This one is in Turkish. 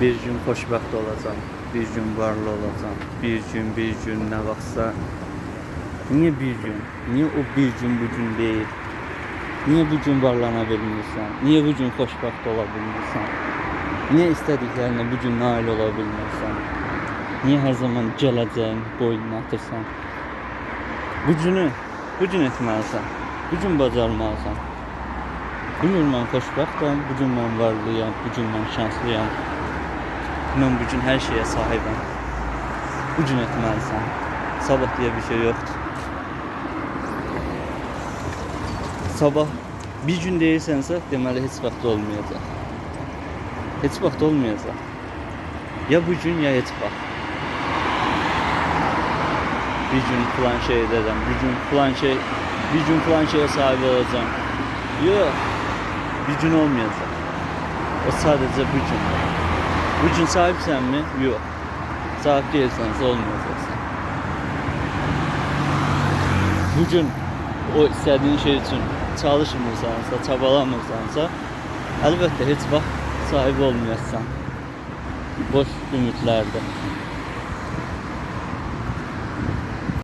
Bir gün xoşbəxt olacağam, bir gün varlı olacağam, bir gün, bir gün nə vaxtsa. Niye bir gün? Niye o bir gün bu gün değil? Niye bu gün varlana bilmirsən? Niye bu gün xoşbəxt ola bilmirsən? Niye istədiklərinə bu gün nail ola bilmirsən? Niye her zaman gələcəyin boynuna atırsan? Bu günü, bu gün etməlisən. Bu gün bacarmalısan. Bu gün mən xoşbəxtəm, bu gün varlıyam, bu gün şanslıyam. Gün hər şeyə sahibəm. Bu gün etməlisən. Sabah diye bir şey yoktur. Sabah bir gün deyirsənsə, deməli heç vaxt olmayacaq. Heç vaxt olmayacaq. Ya bu gün ya heç vaxt. Bir gün falan şey edeceğim, bir gün falan şey, bir gün falan şeye sahip olacağım. Yok, bir gün olmayacak. O sadece bu gün. Bu gün sahipsen mi? Yok. Sahip değilsense olmayacaksın. Bugün o istediğin şey için çalışmırsansa, çabalamırsansa elbette hiç vaxt sahip olmayasın. Boş ümitlerde.